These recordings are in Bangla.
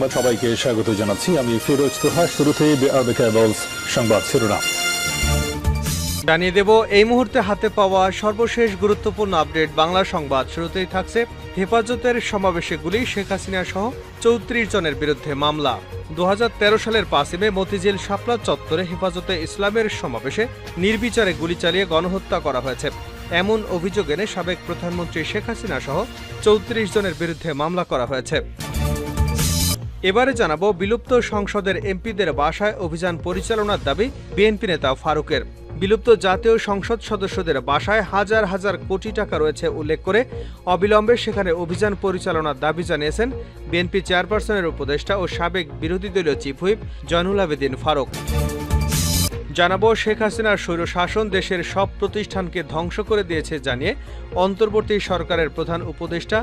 সংবাদ সবাইকে স্বাগত জানাচ্ছি। আমি ফিরোজ তোহা শুরুতেই সংবাদ শিরোনাম। জানিয়ে দেব, এই মুহূর্তে হাতে পাওয়া সর্বশেষ গুরুত্বপূর্ণ আপডেট বাংলা সংবাদ। শুরুতেই থাকছে হেফাজতের সমাবেশে গুলি শেখ হাসিনা সহ চৌত্রিশ জনের বিরুদ্ধে মামলা। দু হাজার তেরো সালের পাঁচই মে মতিঝিল শাপলা চত্বরে হেফাজতে ইসলামের সমাবেশে নির্বিচারে গুলি চালিয়ে গণহত্যা করা হয়েছে। এমন অভিযোগ এনে সাবেক প্রধানমন্ত্রী শেখ হাসিনা সহ চৌত্রিশ জনের বিরুদ্ধে মামলা করা হয়েছে। এবারে জানাব বিলুপ্ত সংসদের এমপিদের বাসায় অভিযান পরিচালনার দাবি বিএনপি নেতা ফারুকের। বিলুপ্ত জাতীয় সংসদ সদস্যদের বাসায় হাজার হাজার কোটি টাকা রয়েছে উল্লেখ করে অবিলম্বে সেখানে অভিযান পরিচালনার দাবি জানিয়েছেন বিএনপি চেয়ারপারসনের উপদেষ্টা ও সাবেক বিরোধী দলীয় চিফ হুইপ জয়নুল আবেদিন ফারুক। জানাব, শেখ হাসিনার স্বৈরশাসন দেশের সব প্রতিষ্ঠানকে ধ্বংস করে দিয়েছে জানিয়ে অন্তর্বর্তী সরকারের প্রধান উপদেষ্টা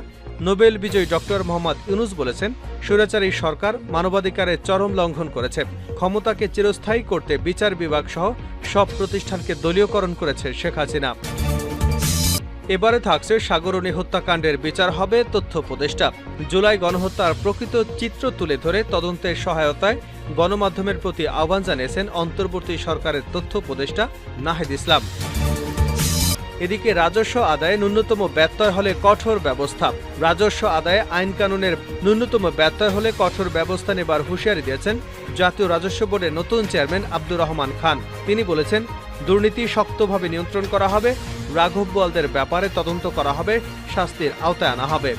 নোবেল বিজয়ী ডক্টর মোহাম্মদ ইউনুস বলেছেন, স্বৈরাচারী সরকার মানবাধিকারের চরম লঙ্ঘন করেছে। ক্ষমতাকে চিরস্থায়ী করতে বিচার বিভাগ সহ সব প্রতিষ্ঠানকে দলীয়করণ করেছে শেখ হাসিনা। এবারে থাকছে সাগরণী হত্যাকাণ্ডের বিচার হবে তথ্য উপদেষ্টা। জুলাই গণহত্যার প্রকৃত চিত্র তুলে ধরে তদন্তের সহায়তায় গণমাধ্যমের প্রতি আহ্বান জানিয়েছেন অন্তর্বর্তী সরকারের তথ্য উপদেষ্টা নাহিদ ইসলাম। এদিকে রাজস্ব আদায়ে ন্যূনতম ব্যত্যয় হলে কঠোর ব্যবস্থা। রাজস্ব আদায়ে আইন কানুনের ন্যূনতম ব্যত্যয় হলে কঠোর ব্যবস্থা নেবার হুঁশিয়ারি দিয়েছেন জাতীয় রাজস্ব বোর্ডের নতুন চেয়ারম্যান আব্দুর রহমান খান। তিনি বলেছেন, দুর্নীতি শক্তভাবে নিয়ন্ত্রণ করা হবে রাঘব বলদের ব্যাপারে তদন্ত করা হবে, শাস্তির আওতায় আনা হবে।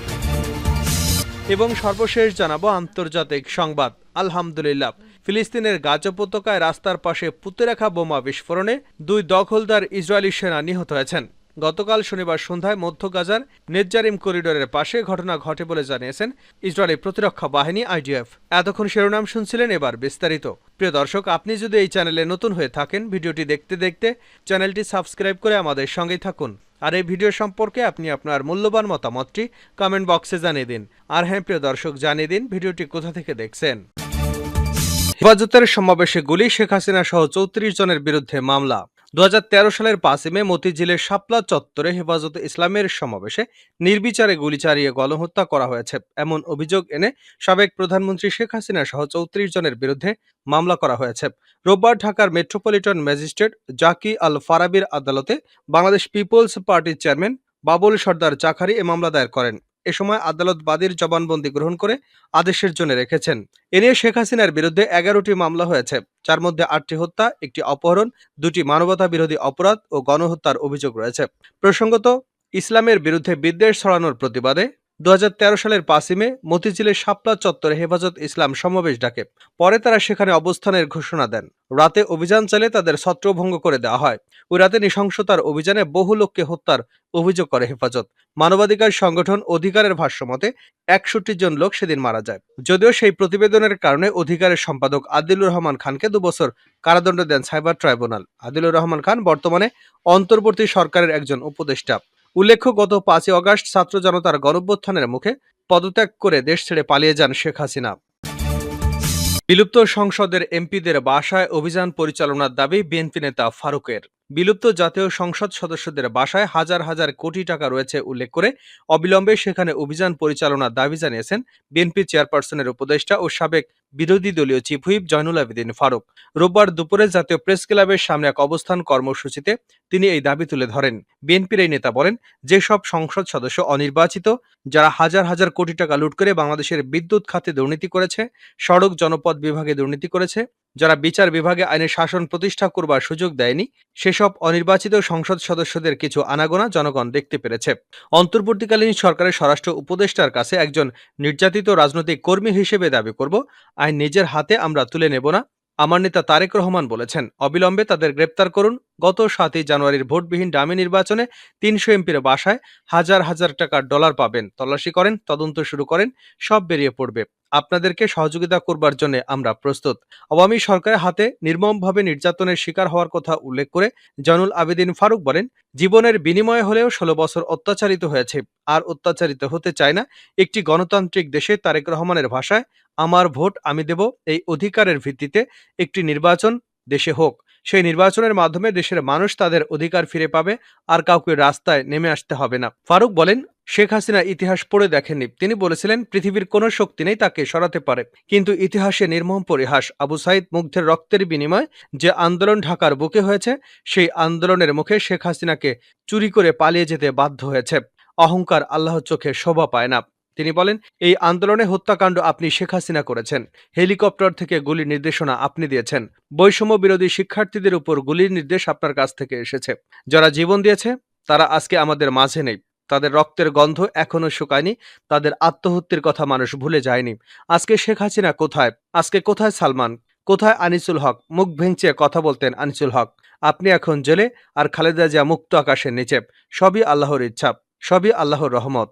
এবং সর্বশেষ জানাব আন্তর্জাতিক সংবাদ। আলহামদুলিল্লাহ, ফিলিস্তিনের গাজ উপত্যকায় রাস্তার পাশে পুঁতে রাখা বোমা বিস্ফোরণে দুই দখলদার ইসরায়েলি সেনা নিহত হয়েছেন। গতকাল শনিবার সন্ধ্যায় মধ্য গাজার নেজ্জারিম করিডোরের পাশে ঘটনা ঘটে বলে জানিয়েছেন ইসরায়েলি প্রতিরক্ষা বাহিনী আইডিএফ। এতক্ষণ শিরোনাম শুনছিলেন এবার বিস্তারিত। প্রিয় দর্শক, আপনি যদি এই চ্যানেলে নতুন হয়ে থাকেন, ভিডিওটি দেখতে দেখতে চ্যানেলটি সাবস্ক্রাইব করে আমাদের সঙ্গেই থাকুন। আর এই ভিডিও সম্পর্কে আপনি আপনার মূল্যবান মতামতটি কমেন্ট বক্সে জানিয়ে দিন। আর হ্যাঁ প্রিয় দর্শক, জানিয়ে দিন ভিডিওটি কোথা থেকে দেখছেন। হেফাজতের সমাবেশে গুলি শেখ হাসিনা সহ চৌত্রিশ জনের বিরুদ্ধে মামলা। দু হাজার তেরো সালের পাঁচই মে মতিঝিলের শাপলা চত্বরে হেফাজতে ইসলামের সমাবেশে নির্বিচারে গুলি চালিয়ে গণহত্যা করা হয়েছে। এমন অভিযোগ এনে সাবেক প্রধানমন্ত্রী শেখ হাসিনা সহ চৌত্রিশ জনের বিরুদ্ধে মামলা করা হয়েছে। রোববার ঢাকার মেট্রোপলিটন ম্যাজিস্ট্রেট জাকি আল ফারাবির আদালতে বাংলাদেশ পিপলস পার্টির চেয়ারম্যান বাবুল সর্দার চাখারি এ মামলা দায়ের করেন। এ সময় আদালত বাদীর জবানবন্দি গ্রহণ করে আদেশের জন্য রেখেছেন। এ নিয়ে শেখ হাসিনার বিরুদ্ধে এগারোটি মামলা হয়েছে। যার মধ্যে আটটি হত্যা, একটি অপহরণ, দুটি মানবতা বিরোধী অপরাধ ও গণহত্যার অভিযোগ রয়েছে। প্রসঙ্গত, ইসলামের বিরুদ্ধে বিদ্বেষ ছড়ানোর প্রতিবাদে দু হাজার তেরো সালের পাঁচই মে মতিঝিলের শাপলা চত্বরে হেফাজত ইসলাম সমাবেশ ডাকে। পরে তারা সেখানে অবস্থানের ঘোষণা দেন। রাতে অভিযান চালিয়ে তাদের ছত্রভঙ্গ করে দেওয়া হয়। ওই রাতে নৃশংসতার অভিযানে বহু লোককে হত্যার অভিযোগ করে হেফাজত। মানবাধিকার সংগঠন অধিকারের ভাষ্যমতে একষট্টি জন লোক সেদিন মারা যায়। যদিও সেই প্রতিবেদনের কারণে অধিকারের সম্পাদক আদিলুর রহমান খানকে দুবছর কারাদণ্ড দেন সাইবার ট্রাইব্যুনাল। আদিলুর রহমান খান বর্তমানে অন্তর্বর্তী সরকারের একজন উপদেষ্টা। উল্লেখ্য, গত পাঁচই অগাস্ট ছাত্র জনতার গণভ্যুত্থানের মুখে পদত্যাগ করে দেশ ছেড়ে পালিয়ে যান শেখ হাসিনা। বিলুপ্ত সংসদের এমপিদের বাসায় অভিযান পরিচালনার দাবি বিএনপি নেতা ফারুকের। বিলুপ্ত জাতীয় সংসদ সদস্যদের বাসায় হাজার হাজার কোটি টাকা রয়েছে উল্লেখ করে অবিলম্বে সেখানে অভিযান পরিচালনার দাবি জানিয়েছেন বিএনপি চেয়ারপারসনের উপদেষ্টা ও সাবেক বিরোধী দলীয় চিফ হুইপ জয়নুল আবেদিন ফারুক। রোববার দুপুরে জাতীয় প্রেস ক্লাবের সামনে এক অবস্থান কর্মসূচিতে তিনি এই দাবি তুলে ধরেন। বিএনপির এই নেতা বলেন, যেসব সংসদ সদস্য অনির্বাচিত, যারা হাজার হাজার কোটি টাকা লুট করে বাংলাদেশের বিদ্যুৎ খাতে দুর্নীতি করেছে, সড়ক জনপদ বিভাগে দুর্নীতি করেছে, যারা বিচার বিভাগে আইনের শাসন প্রতিষ্ঠা করবার সুযোগ দেয়নি, সেসব অনির্বাচিত সংসদ সদস্যদের কিছু আনাগোনা জনগণ দেখতে পেরেছে। অন্তর্বর্তীকালীন সরকারের স্বরাষ্ট্র উপদেষ্টার কাছে একজন নির্যাতিত রাজনৈতিক কর্মী হিসেবে দাবি করব আইন নিজের হাতে আমরা তুলে নেব না। আমার নেতা তারেক রহমান বলেছেন, অবিলম্বে তাদের গ্রেপ্তার করুন। গত সাতই জানুয়ারির ভোটবিহীন ডামি নির্বাচনে তিনশো এমপির বাসায় হাজার হাজার টাকার ডলার পাবেন। তল্লাশি করেন, তদন্ত শুরু করেন, সব বেরিয়ে পড়বে। আপনাদেরকে সহযোগিতা করবার জন্য আমরা প্রস্তুত। আওয়ামী সরকারের হাতে নির্মমভাবে নির্যাতনের শিকার হওয়ার কথা উল্লেখ করে জনুল আবেদিন ফারুক বলেন, জীবনের বিনিময়ে হলেও ষোলো বছর অত্যাচারিত হয়েছে। আর অত্যাচারিত হতে চায় না। একটি গণতান্ত্রিক দেশে তারেক রহমানের ভাষায়, আমার ভোট আমি দেব এই অধিকারের ভিত্তিতে একটি নির্বাচন দেশে হোক। সেই নির্বাচনের মাধ্যমে দেশের মানুষ তাদের অধিকার ফিরে পাবে। আর কাউকে রাস্তায় নেমে আসতে হবে না। ফারুক বলেন শেখ হাসিনা ইতিহাস পড়ে দেখেননি। তিনি বলেছিলেন, পৃথিবীর কোনো শক্তি নেই তাকে সরাতে পারে। কিন্তু ইতিহাসে নির্মম পরিহাস। আবু সাইদ মুগ্ধের রক্তের বিনিময় যে আন্দোলন ঢাকার বুকে হয়েছে, সেই আন্দোলনের মুখে শেখ হাসিনাকে চুরি করে পালিয়ে যেতে বাধ্য হয়েছে। অহংকার আল্লাহর চোখে শোভা পায় না। তিনি বলেন, এই আন্দোলনে হত্যাকাণ্ড আপনি শেখ হাসিনা করেছেন। হেলিকপ্টার থেকে গুলির নির্দেশনা আপনি দিয়েছেন। বৈষম্য বিরোধী শিক্ষার্থীদের উপর গুলির নির্দেশ আপনার কাছ থেকে এসেছে। যারা জীবন দিয়েছে, তারা আজকে আমাদের মাঝে নেই। তাদের রক্তের গন্ধ এখনও শুকায়নি, তাদের আত্মহত্যের কথা মানুষ ভুলে যায়নি। আজকে শেখ হাসিনা কোথায়? আজকে কোথায় সালমান? কোথায় আনিসুল হক? মুখ ভেঙচে কথা বলতেন আনিসুল হক। আপনি এখন জেলে আর খালেদা জিয়া মুক্ত আকাশের নিচে। সবই আল্লাহর ইচ্ছা, সবই আল্লাহর রহমত।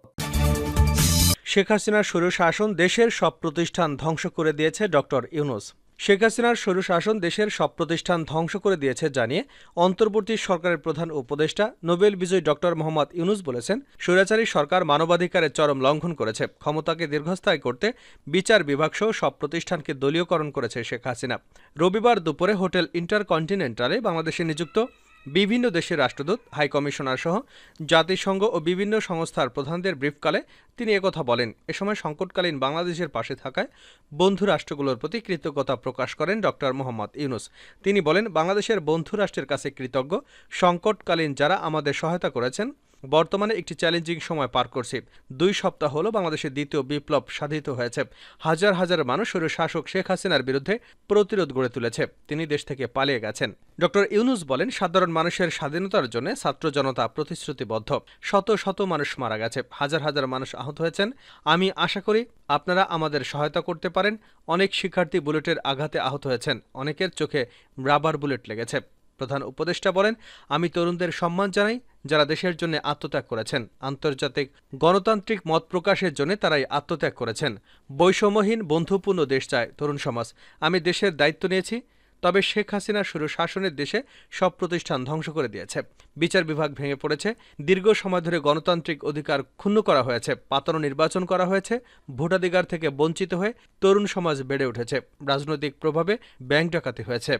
শেখ হাসিনার সরু শাসন দেশের সব প্রতিষ্ঠান ধ্বংস করে দিয়েছে ডক্টর ইউনুস। শেখ হাসিনার সরু শাসন দেশের সব প্রতিষ্ঠান ধ্বংস করে দিয়েছে জানিয়ে অন্তর্বর্তী সরকারের প্রধান উপদেষ্টা নোবেল বিজয়ী ডক্টর মোহাম্মদ ইউনুস বলেছেন, স্বৈরাচারী সরকার মানবাধিকারের চরম লঙ্ঘন করেছে, ক্ষমতাকে দীর্ঘস্থায়ী করতে বিচার বিভাগ সহ সব প্রতিষ্ঠানকে দলীয়করণ করেছে শেখ হাসিনা। রবিবার দুপুরে হোটেল ইন্টারকন্টিনেন্টালে বাংলাদেশে নিযুক্ত বিভিন্ন দেশের রাষ্ট্রদূত হাইকমিশনার সহ জাতিসংঘ ও বিভিন্ন সংস্থার প্রধানদের ব্রিফকালে তিনি একথা বলেন। এ সময় সংকটকালীন বাংলাদেশের পাশে থাকায় বন্ধু রাষ্ট্রগুলোর প্রতি কৃতজ্ঞতা প্রকাশ করেন ড. মোহাম্মদ ইউনুস। তিনি বলেন, বাংলাদেশের বন্ধু রাষ্ট্রের কাছে কৃতজ্ঞ। সংকটকালীন যারা আমাদের সহায়তা করেছেন বর্তমানে একটি চ্যালেঞ্জিং সময় পার করছি। দুই সপ্তাহ হলো বাংলাদেশের দ্বিতীয় বিপ্লব সাধিত হয়েছে। হাজার হাজার মানুষ শুরু শাসক শেখ হাসিনার বিরুদ্ধে প্রতিরোধ গড়ে তুলেছে। তিনি দেশ থেকে পালিয়ে গেছেন। ডক্টর ইউনুস বলেন, সাধারণ মানুষের স্বাধীনতার জন্য ছাত্র জনতা প্রতিশ্রুতিবদ্ধ। শত শত মানুষ মারা গেছে। হাজার হাজার মানুষ আহত হয়েছেন। আমি আশা করি আপনারা আমাদের সহায়তা করতে পারেন। অনেক শিক্ষার্থী বুলেটের আঘাতে আহত হয়েছেন। অনেকের চোখে রাবার বুলেট লেগেছে। প্রধান উপদেষ্টা বলেন, আমি তরুণদের সম্মান জানাই, যারা দেশের জন্য আত্মত্যাগ করেছেন। আন্তর্জাতিক গণতান্ত্রিক মত প্রকাশের জন্য তারাই আত্মত্যাগ করেছেন। বৈষম্যহীন, বন্ধুপূর্ণ দেশ চায় তরুণ সমাজ। আমি দেশের দায়িত্ব নিয়েছি, তবে শেখ হাসিনা শুরু শাসনের দেশে সব প্রতিষ্ঠান ধ্বংস করে দিয়েছে। বিচার বিভাগ ভেঙে পড়েছে, দীর্ঘ সময় ধরে গণতান্ত্রিক অধিকার ক্ষুণ্ণ করা হয়েছে, পাতানো নির্বাচন করা হয়েছে, ভোটাধিকার থেকে বঞ্চিত হয়ে তরুণ সমাজ বেড়ে উঠেছে। রাজনৈতিক প্রভাবে ব্যাংক ডাকাতি হয়েছে।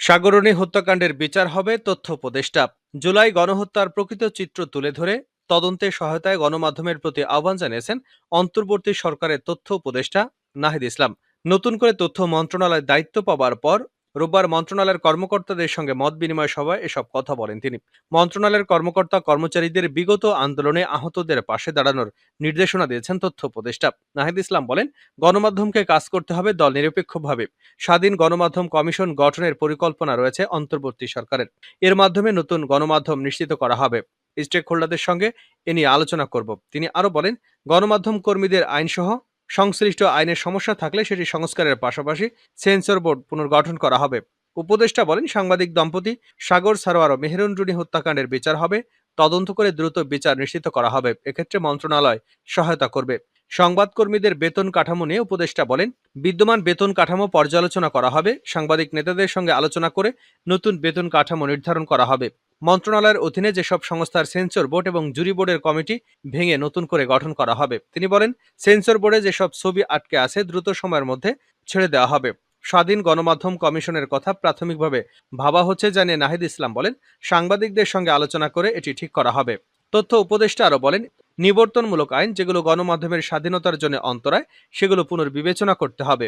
সাগরণী হত্যাকাণ্ডের বিচার হবে তথ্য উপদেষ্টা। জুলাই গণহত্যার প্রকৃত চিত্র তুলে ধরে তদন্তে সহায়তায় গণমাধ্যমের প্রতি আহ্বান জানিয়েছেন অন্তর্বর্তী সরকারের তথ্য উপদেষ্টা নাহিদ ইসলাম। নতুন করে তথ্য মন্ত্রণালয়ের দায়িত্ব পাবার পর রোববার মন্ত্রণালয়ের কর্মকর্তাদের সঙ্গে মত বিনিময় সভায় এসব কথা বলেন তিনি। মন্ত্রণালয়ের কর্মকর্তা কর্মচারীদের বিগত আন্দোলনে আহতদের পাশে দাঁড়ানোর নির্দেশনা দিয়েছেন তথ্য উপদেষ্টা। নাহিদ ইসলাম বলেন, গণমাধ্যমকে কাজ করতে হবে দল নিরপেক্ষভাবে স্বাধীন গণমাধ্যম কমিশন গঠনের পরিকল্পনা রয়েছে অন্তর্বর্তী সরকারের। এর মাধ্যমে নতুন গণমাধ্যম নিশ্চিত করা হবে। স্টেক হোল্ডারদের সঙ্গে এ নিয়ে আলোচনা করব। তিনি আরও বলেন, গণমাধ্যম কর্মীদের আইনসহ সংশ্লিষ্ট আইনের সমস্যা থাকলে সেটি সংস্কারের পাশাপাশি সেন্সর বোর্ড পুনর্গঠন করা হবে। উপদেষ্টা বলেন, সাংবাদিক দম্পতি সাগর সারোয়ার ও মেহেরুন রুনি হত্যাকাণ্ডের বিচার হবে, তদন্ত করে দ্রুত বিচার নিশ্চিত করা হবে। এক্ষেত্রে মন্ত্রণালয় সহায়তা করবে। সংবাদকর্মীদের বেতন কাঠামো নিয়ে উপদেষ্টা বলেন, বিদ্যমান বেতন কাঠামো পর্যালোচনা করা হবে। সাংবাদিক নেতাদের সঙ্গে আলোচনা করে নতুন বেতন কাঠামো নির্ধারণ করা হবে। মন্ত্রণালয়ের অধীনে যেসব সংস্থার সেন্সর বোর্ড এবং জুরি বোর্ডের কমিটি ভেঙে নতুন করে গঠন করা হবে, তিনি বলেন সেন্সর বোর্ডে যেসব ছবি আটকে আছে দ্রুত সময়ের মধ্যে ছেড়ে দেওয়া হবে। স্বাধীন গণমাধ্যম কমিশনের কথা প্রাথমিকভাবে ভাবা হচ্ছে জানিয়ে নাহিদ ইসলাম বলেন, সাংবাদিকদের সঙ্গে আলোচনা করে এটি ঠিক করা হবে। তথ্য উপদেষ্টা আরও বলেন, নিবর্তনমূলক আইন যেগুলো গণমাধ্যমের স্বাধীনতার জন্য অন্তরায়, সেগুলো পুনর্বিবেচনা করতে হবে।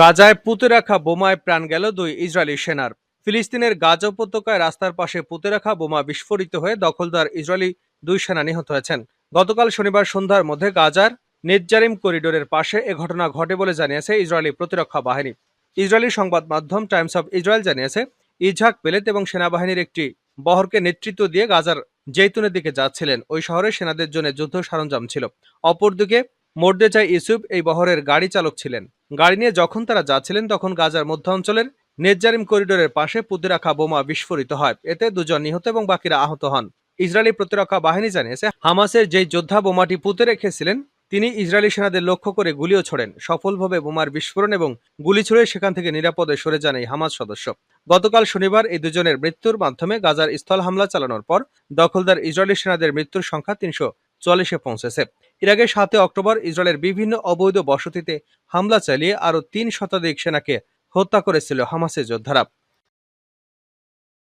গাজায় পুঁতে রাখা বোমায় প্রাণ গেল দুই ইসরায়েলি সেনার। ফিলিস্তিনের গাজা উপত্যকায় রাস্তার পাশে পুঁতে রাখা বোমা বিস্ফোরিত হয়ে দখলদার ইসরায়েলি দুই সেনা নিহত হয়েছেন। গতকাল শনিবার সন্ধ্যার মধ্যে গাজার নেজ্জারিম করিডোরের পাশে এ ঘটনা ঘটে বলে জানিয়েছে ইসরায়েলি প্রতিরক্ষা বাহিনী। ইসরায়েলি সংবাদ মাধ্যম টাইমস অব ইসরায়েল জানিয়েছে, ইজহাক পেলেত এবং সেনাবাহিনীর একটি বহরকে নেতৃত্ব দিয়ে গাজার জৈতুনের দিকে যাচ্ছিলেন। ওই শহরে সেনাদের জন্য যুদ্ধ সরঞ্জাম ছিল। অপরদিকে মোর্দেজাই ইউসুফ এই বহরের গাড়ি চালক ছিলেন। গাড়ি নিয়ে যখন তারা যাচ্ছিলেন, তখন গাজার মধ্য অঞ্চলের নেজ্জারিম করিডোরের পাশে পুঁতে রাখা বোমা বিস্ফোরিত হয়। এতে দুজন নিহত এবং বাকিরা আহত হন। ইসরায়েলি প্রতিরক্ষা বাহিনী জানিয়েছে, হামাসের যেই যোদ্ধা বোমাটি পুঁতে রেখেছিলেন, তিনি ইসরায়েলি সেনাদের লক্ষ্য করে গুলিও ছোড়েন। সফলভাবে বোমার বিস্ফোরণ এবং গুলি ছুড়ে সেখান থেকে নিরাপদে সরে যান এই হামাস সদস্য। গতকাল শনিবার এই দুজনের মৃত্যুর মাধ্যমে গাজার স্থল হামলা চালানোর পর দখলদার ইসরায়েলি সেনাদের মৃত্যুর সংখ্যা তিনশো চল্লিশে পৌঁছেছে। এর আগে সাতই অক্টোবর ইসরায়েলের বিভিন্ন অবৈধ বসতিতে হামলা চালিয়ে আরও তিন শতাধিক সেনাকে হত্যা করেছিল হামাসের যোদ্ধারা।